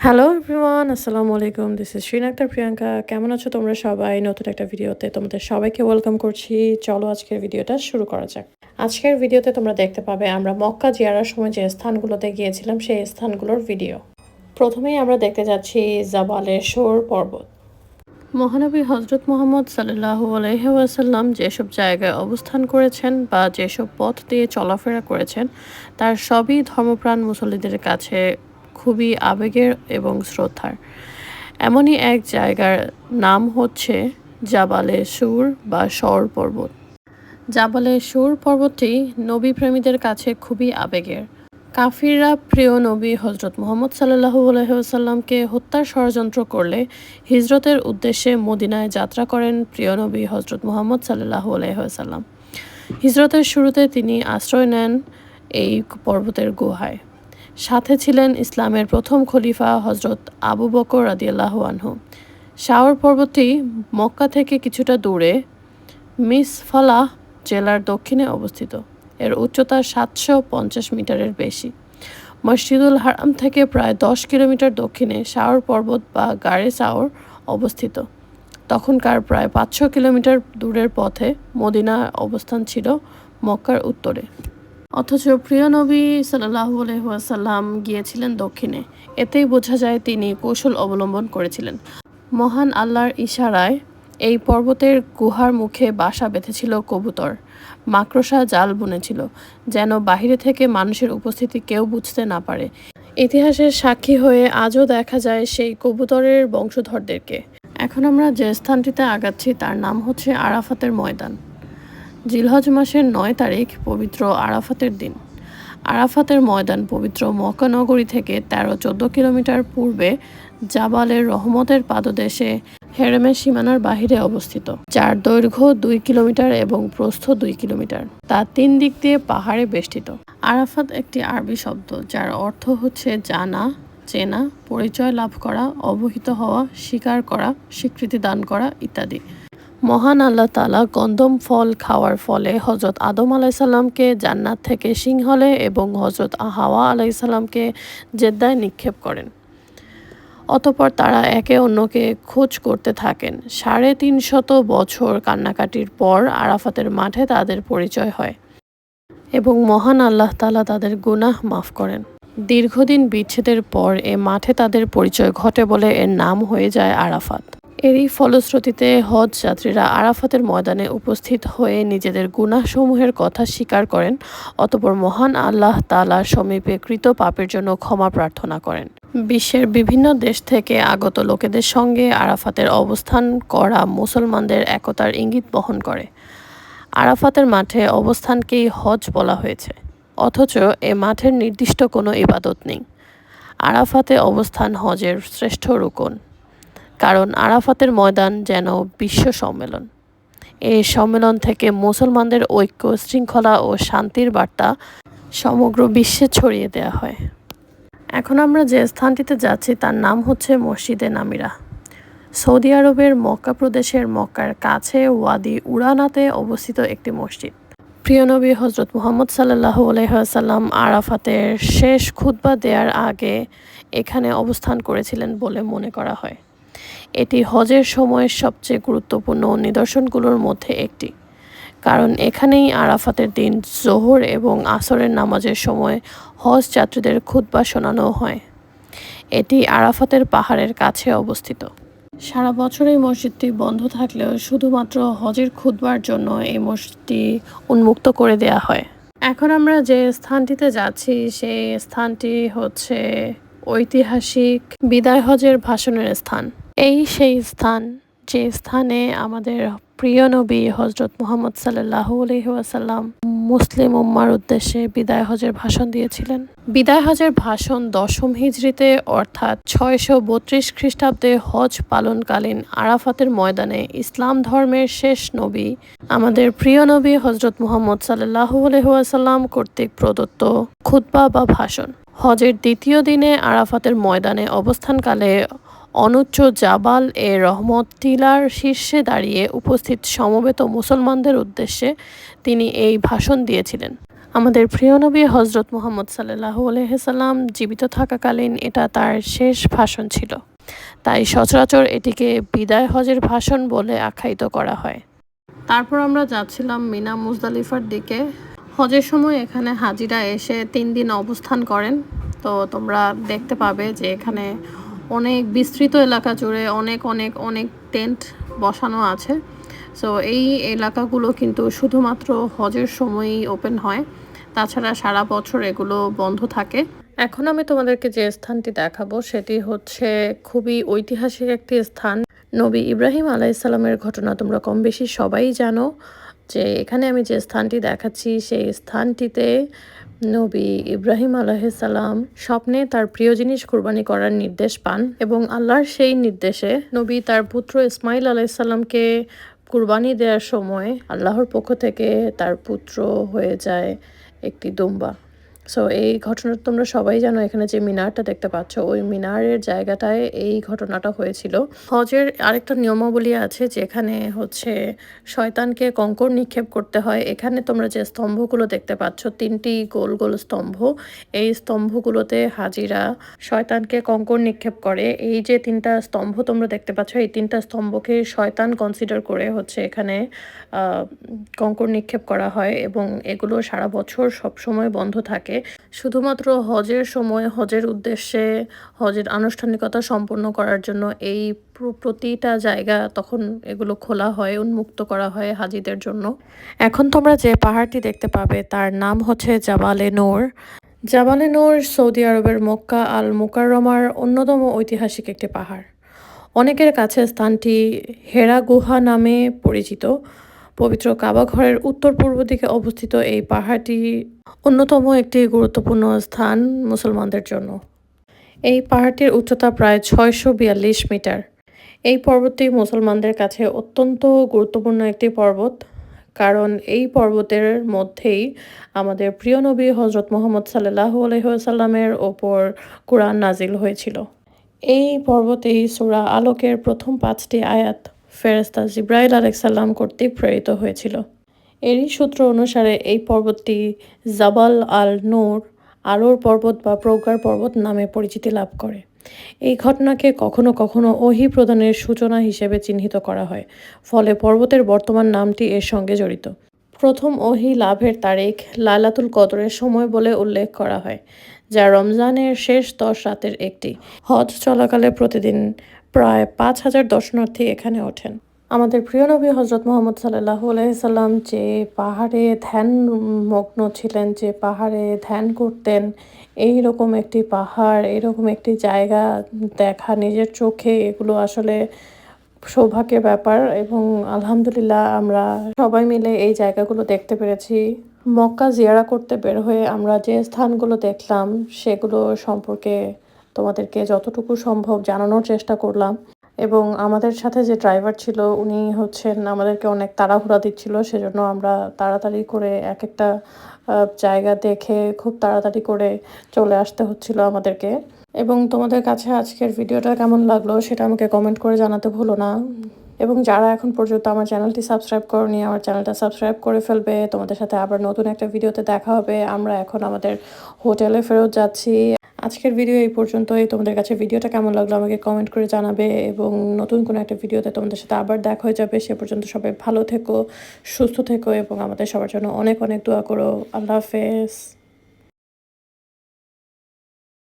Hello everyone আসসালামু আলাইকুম this is শ্রীন Akter Priyanka কেমন আছো তোমরা সবাই নতুন একটা ভিডিওতে তোমাদের সবাইকে ওয়েলকাম করছি চলো আজকের ভিডিওটা শুরু করা যাক আজকের ভিডিওতে তোমরা দেখতে পাবে আমরা মক্কা জিয়ারার সময় যে স্থানগুলোতে গিয়েছিলাম সেই স্থানগুলোর ভিডিও প্রথমেই আমরা দেখতে যাচ্ছি জাবালে শোর পর্বত মহানবী হজরত মোহাম্মদ সাল্লাহ আলহিহাসাল্লাম যেসব জায়গায় অবস্থান করেছেন বা যেসব পথ দিয়ে চলাফেরা করেছেন, তার সবই ধর্মপ্রাণ মুসল্লিদের কাছে খুবই আবেগের এবং শ্রদ্ধার। এমনই এক জায়গার নাম হচ্ছে জাবালে সুর বা শর পর্বত। জাবালে সুর পর্বতটি নবী প্রেমীদের কাছে খুবই আবেগের। কাফিররা প্রিয় নবী হজরত মোহাম্মদ সাল্লাহু আলহিহাসাল্লামকে হত্যার ষড়যন্ত্র করলে হিজরতের উদ্দেশ্যে মদিনায় যাত্রা করেন প্রিয় নবী হজরত মোহাম্মদ সাল্লাহু আলহিহাসাল্লাম হিজরতের শুরুতে তিনি আশ্রয় নেন এই পর্বতের গুহায়। সাথে ছিলেন ইসলামের প্রথম খলিফা হজরত আবু বকর রাদিয়াল্লাহু আনহু। শাওর পর্বতটি মক্কা থেকে কিছুটা দূরে মিসফালাহ জেলার দক্ষিণে অবস্থিত। এর উচ্চতা সাতশো পঞ্চাশ মিটারের বেশি। মসজিদুল হারাম থেকে প্রায় দশ কিলোমিটার দক্ষিণে শাওর পর্বত বা গাড়ে শাওর অবস্থিত। তখনকার প্রায় পাঁচশো কিলোমিটার দূরের পথে মদিনা অবস্থান ছিল মক্কার উত্তরে। অথচ প্রিয় নবী সাল্লাহ গিয়েছিলেন দক্ষিণে। এতেই বোঝা যায় তিনি কৌশল অবলম্বন করেছিলেন। মহান আল্লাহর ইশারায় এই পর্বতের গুহার মুখে বাসা বেঁধেছিল কবুতর। মাকড়সা জাল বুনেছিল, যেন বাহিরে থেকে মানুষের উপস্থিতি কেউ বুঝতে না পারে। ইতিহাসের সাক্ষী হয়ে আজও দেখা যায় সেই কবুতরের বংশধরদেরকে। এখন আমরা যে স্থানটিতে আগাচ্ছি তার নাম হচ্ছে আরাফাতের ময়দান। জিলহজ মাসের নয় তারিখ পবিত্র আরাফাতের দিন। আরাফাতের ময়দান পবিত্র মক্কানগরী থেকে তেরো চোদ্দ কিলোমিটার পূর্বে জাবালের রহমতের পাদদেশে হেরেমের সীমানার বাহিরে অবস্থিত। যার দৈর্ঘ্য দুই কিলোমিটার এবং প্রস্থ দুই কিলোমিটার। তা তিন দিক দিয়ে পাহাড়ে বেষ্টিত। আরাফাত একটি আরবি শব্দ, যার অর্থ হচ্ছে জানা, চেনা, পরিচয় লাভ করা, অবহিত হওয়া, স্বীকার করা, স্বীকৃতি দান করা ইত্যাদি। মহান আল্লাহ তালা গন্ধম ফল খাওয়ার ফলে হজরত আদম আলাইসাল্লামকে জান্নাত থেকে সিংহলে এবং হজরত হাওয়া আলাইসাল্লামকে জেদ্দায় নিক্ষেপ করেন। অতপর তারা একে অন্যকে খোঁজ করতে থাকেন। সাড়ে তিনশত বছর কান্নাকাটির পর আরাফাতের মাঠে তাদের পরিচয় হয় এবং মহান আল্লাহ তালা তাদের গুনাহ মাফ করেন। দীর্ঘদিন বিচ্ছেদের পর এ মাঠে তাদের পরিচয় ঘটে বলে এর নাম হয়ে যায় আরাফাত। এরই ফলশ্রুতিতে হজ যাত্রীরা আরাফাতের ময়দানে উপস্থিত হয়ে নিজেদের গুনাহসমূহের কথা স্বীকার করেন, অতপর মহান আল্লাহ তালার সমীপে কৃত পাপের জন্য ক্ষমা প্রার্থনা করেন। বিশ্বের বিভিন্ন দেশ থেকে আগত লোকেদের সঙ্গে আরাফাতের অবস্থান করা মুসলমানদের একতার ইঙ্গিত বহন করে। আরাফাতের মাঠে অবস্থানকেই হজ বলা হয়েছে, অথচ এ মাঠের নির্দিষ্ট কোনো ইবাদত নেই। আরাফাতে অবস্থান হজের শ্রেষ্ঠ রুকন। কারণ আরাফাতের ময়দান যেন বিশ্ব সম্মেলন। এই সম্মেলন থেকে মুসলমানদের ঐক্য, শৃঙ্খলা ও শান্তির বার্তা সমগ্র বিশ্বে ছড়িয়ে দেওয়া হয়। এখন আমরা যে স্থানটিতে যাচ্ছি তার নাম হচ্ছে মসজিদে নামিরা। সৌদি আরবের মক্কা প্রদেশের মক্কার কাছে ওয়াদি উড়ানাতে অবস্থিত একটি মসজিদ। প্রিয় নবী হজরত মোহাম্মদ সাল্লাহ আলহাম আরাফাতের শেষ খুতবা দেওয়ার আগে এখানে অবস্থান করেছিলেন বলে মনে করা হয়। এটি হজের সময়ের সবচেয়ে গুরুত্বপূর্ণ নিদর্শনগুলোর মধ্যে একটি। কারণ এখানেই আরাফাতের দিন জোহর এবং আসরের নামাজের সময় হজ যাত্রীদের খুতবা শোনানো হয়। এটি আরাফাতের পাহাড়ের কাছে অবস্থিত। সারা বছর এই মসজিদটি বন্ধ থাকলেও শুধুমাত্র হজের খুদবার জন্য এই মসজিদটি উন্মুক্ত করে দেয়া হয়। এখন আমরা যে স্থানটিতে যাচ্ছি, সেই স্থানটি হচ্ছে ঐতিহাসিক বিদায় হজের ভাষণের স্থান। এই সেই স্থান, যে স্থানে আমাদের প্রিয় নবী হজরত মোহাম্মদ সাল্লাহ আলহিহাসাল্লাম মুসলিম উম্মার উদ্দেশ্যে বিদায় হজের ভাষণ দিয়েছিলেন। বিদায় হজের ভাষণ দশম হিজড়িতে, অর্থাৎ ছয়শো বত্রিশ খ্রিস্টাব্দে হজ পালনকালীন আরাফাতের ময়দানে ইসলাম ধর্মের শেষ নবী, আমাদের প্রিয় নবী হজরত মোহাম্মদ সাল্লাহ আলহিহাসাল্লাম কর্তৃক প্রদত্ত খুতবা বা ভাষণ। হজের দ্বিতীয় দিনে আরাফাতের ময়দানে অবস্থানকালে অনুচ্চ জাবাল এ রহমত টিলার শীর্ষে দাঁড়িয়ে উপস্থিত সমবেত মুসলমানদের উদ্দেশ্যে তিনি এই ভাষণ দিয়েছিলেন। আমাদের প্রিয় নবী হজরত মোহাম্মদ সাল্লাহ আলহিসাল্লাম জীবিত থাকাকালীন এটা তার শেষ ভাষণ ছিল। তাই সচরাচর এটিকে বিদায় হজের ভাষণ বলে আখ্যায়িত করা হয়। তারপর আমরা যাচ্ছিলাম মিনা মুজদালিফার দিকে। হজের সময় এখানে হাজিরা এসে তিন দিন অবস্থান করেন। তো তোমরা দেখতে পাবে যে এখানে অনেক বিস্তৃত এলাকা জুড়ে অনেক অনেক অনেক টেন্ট বসানো আছে। সো এই এলাকাগুলো কিন্তু শুধুমাত্র হজের সময়ই ওপেন হয়। তাছাড়া সারা বছর এগুলো বন্ধ থাকে। এখন আমি তোমাদেরকে যে স্থানটি দেখাবো, সেটি হচ্ছে খুবই ঐতিহাসিক একটি স্থান। নবী ইব্রাহিম আলাইসাল্লামের ঘটনা তোমরা কম বেশি সবাই জানো যে এখানে আমি যে স্থানটি দেখাচ্ছি, সেই স্থানটিতে নবী ইব্রাহিম সালাম স্বপ্নে তার প্রিয় জিনিস কুরবানি করার নির্দেশ পান এবং আল্লাহর সেই নির্দেশে নবী তার পুত্র ইসমাইল সালামকে কুরবানি দেওয়ার সময় আল্লাহর পক্ষ থেকে তার পুত্র হয়ে যায় একটি দুম্বা। সো এই ঘটনাটা তোমরা সবাই জানো, এখানে যে মিনারটা দেখতে পাচ্ছ, ওই মিনারের জায়গাটায় এই ঘটনাটা হয়েছিল। হজের আরেকটা নিয়মাবলী আছে, যেখানে হচ্ছে শয়তানকে কঙ্কর নিক্ষেপ করতে হয়। এখানে তোমরা যে স্তম্ভগুলো দেখতে পাচ্ছ, তিনটি গোল গোল স্তম্ভ, এই স্তম্ভগুলোতে হাজিরা শয়তানকে কঙ্কর নিক্ষেপ করে। এই যে তিনটা স্তম্ভ তোমরা দেখতে পাচ্ছ, এই তিনটা স্তম্ভকে শয়তান কনসিডার করে হচ্ছে এখানে কঙ্কর নিক্ষেপ করা হয় এবং এগুলো সারা বছর সব সময় বন্ধ থাকে। শুধুমাত্র হজের সময়, হজের উদ্দেশ্যে, হজের আনুষ্ঠানিকতা সম্পন্ন করার জন্য এই প্রতিটা জায়গা তখন এগুলো খোলা হয়, উন্মুক্ত করা হয় হাজিদের জন্য। এখন তোমরা যে পাহাড়টি দেখতে পাবে তার নাম হচ্ছে জাবালে নোর। জাবালে নোর সৌদি আরবের মক্কা আল মুকাররমার অন্যতম ঐতিহাসিক একটি পাহাড়। অনেকের কাছে স্থানটি হেরা গুহা নামে পরিচিত। পবিত্র কাবা ঘরের উত্তর পূর্ব দিকে অবস্থিত এই পাহাড়টি অন্যতম একটি গুরুত্বপূর্ণ স্থান মুসলমানদের জন্য। এই পাহাড়টির উচ্চতা প্রায় ছয়শো বিয়াল্লিশ মিটার। এই পর্বতটি মুসলমানদের কাছে অত্যন্ত গুরুত্বপূর্ণ একটি পর্বত, কারণ এই পর্বতের মধ্যেই আমাদের প্রিয় নবী হজরত মোহাম্মদ সাল্লাহ আলহিহাল্লামের ওপর কোরআন নাজিল হয়েছিল। এই পর্বতেই সুরা আলোকের প্রথম পাঁচটি আয়াত ফেরেস্তা জিব্রাইল আলেকসাল্লাম কর্তৃক প্রেরিত হয়েছিল। এরই সূত্র অনুসারে এই পর্বতটি জাবাল আল নূর আলোর পর্বত বা প্রজ্ঞার পর্বত নামে পরিচিতি লাভ করে। এই ঘটনাকে কখনো কখনো ওহি প্রদানের সূচনা হিসেবে চিহ্নিত করা হয়, ফলে পর্বতের বর্তমান নামটি এর সঙ্গে জড়িত। প্রথম ওহি লাভের তারিখ লালাতুল কদরের সময় বলে উল্লেখ করা হয়, যা রমজানের শেষ দশ রাতের একটি। হজ চলাকালে প্রতিদিন প্রায় পাঁচ হাজার দর্শনার্থী এখানে ওঠেন। আমাদের প্রিয় নবী হজরত মোহাম্মদ সাল্লাহ আলাইসাল্লাম যে পাহাড়ে ধ্যান মগ্ন ছিলেন, যে পাহাড়ে ধ্যান করতেন এই রকম একটি পাহাড় এরকম একটি জায়গা দেখা নিজের চোখে, এগুলো আসলে সৌভাগ্যের ব্যাপার এবং আলহামদুলিল্লাহ আমরা সবাই মিলে এই জায়গাগুলো দেখতে পেরেছি। মক্কা জিয়ারা করতে বের হয়ে আমরা যে স্থানগুলো দেখলাম, সেগুলো সম্পর্কে তোমাদেরকে যতটুকু সম্ভব জানানোর চেষ্টা করলাম। এবং আমাদের সাথে যে ড্রাইভার ছিল, উনি হচ্ছেন আমাদেরকে অনেক তাড়াহুড়া দিচ্ছিল। সেজন্য আমরা তাড়াতাড়ি করে এক একটা জায়গা দেখে খুব তাড়াতাড়ি করে চলে আসতে হচ্ছিল আমাদেরকে। এবং তোমাদের কাছে আজকের ভিডিওটা কেমন লাগল সেটা আমাকে কমেন্ট করে জানাতে ভুলো না। এবং যারা এখন পর্যন্ত আমার চ্যানেলটি সাবস্ক্রাইব করনি, আমার চ্যানেলটা সাবস্ক্রাইব করে ফেলবে। তোমাদের সাথে আবার নতুন একটা ভিডিওতে দেখা হবে। আমরা এখন আমাদের হোটেলে ফেরত যাচ্ছি। আজকের ভিডিও এই পর্যন্তই। তোমাদের কাছে ভিডিওটা কেমন লাগল আমাকে কমেন্ট করে জানাবে এবং নতুন কোনো একটা ভিডিওতে তোমাদের সাথে আবার দেখা হয়ে যাবে। সে পর্যন্ত সবাই ভালো থেকো, সুস্থ থেকো এবং আমাদের সবার জন্য অনেক অনেক দোয়া করো। আল্লাহ হাফেজ।